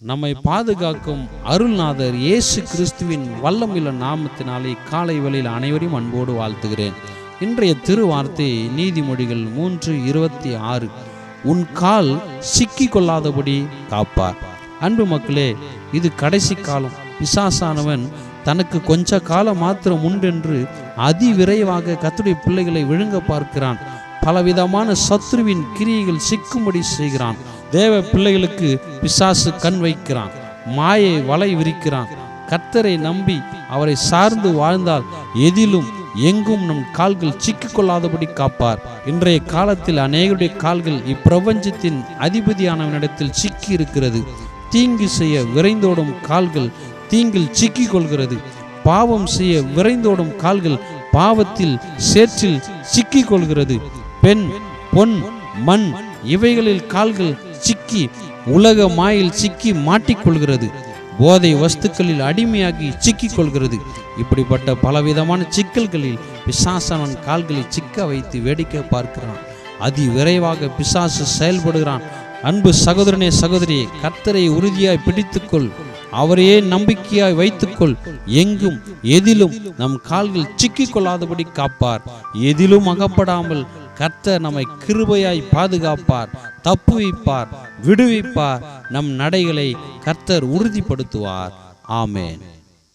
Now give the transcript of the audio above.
நம்மை பாதுகாக்கும் அருள்நாதர் இயேசு கிறிஸ்துவின் வல்லமில்ல நாமத்தினாலே காலை வழியில் அனைவரையும் அன்போடு வாழ்த்துகிறேன். இன்றைய திருவார்த்தை நீதிமொழிகள் மூன்று இருபத்தி ஆறு. உன் கால் சிக்கி கொள்ளாதபடி காப்பார். அன்பு மக்களே இது கடைசி காலம். பிசாசானவன் தனக்கு கொஞ்ச காலம் மாத்திரம் உண்டென்று அதிவிரைவாக கத்துடைய பிள்ளைகளை விழுங்க பார்க்கிறான். பலவிதமான சத்ருவின் கிரியைகள் சிக்கும்படி செய்கிறான். தேவ பிள்ளைகளுக்கு பிசாசு கண் வைக்கிறான் மாயை வலை விரிக்கிறான். கர்த்தரை நம்பி அவரை சார்ந்து வாழ்ந்தால் எதிலும் எங்கும் நம் கால்கள் சிக்கிக்கொள்ளாதபடி காப்பார். இன்றைய காலத்தில் அநேகருடைய கால்கள் இப்பிரபஞ்சத்தின் அதிபதியானவனிடத்தில் சிக்கி இருக்கிறது தீங்கு செய்ய விரைந்தோடும் கால்கள் தீங்கில் சிக்கிக் கொள்கிறது பாவம் செய்ய விரைந்தோடும் கால்கள் பாவத்தில் சேற்றில் சிக்கிக் கொள்கிறது பெண் பொன் மண் இவைகளில் கால்கள் சிக்கி உலக மாயில் சிக்கி மாட்டிக்கொள்கிறது. போதை வஸ்துக்களில் அடிமையாகி சிக்கிக் கொள்கிறது இப்படிப்பட்ட பலவிதமான சிக்கல்களில் பிசாசனன் கால்களை சிக்க வைத்து வேடிக்கை பார்க்கிறான். அதி விரைவாக பிசாசு செயல்படுகிறான். அன்பு சகோதரனே சகோதரியே கர்த்தரை உறுதியாய் பிடித்துக்கொள். அவரையே நம்பிக்கையாய் வைத்துக்கொள். எங்கும் எதிலும் நம் கால்கள் சிக்கிக் கொள்ளாதபடி காப்பார். எதிலும் அகப்படாமல் கர்த்தர் நம்மை கிருபையாய் பாதுகாப்பார். தப்புவிப்பார் விடுவிப்பார். நம் நடைகளை கர்த்தர் உறுதிப்படுத்துவார். ஆமேன்.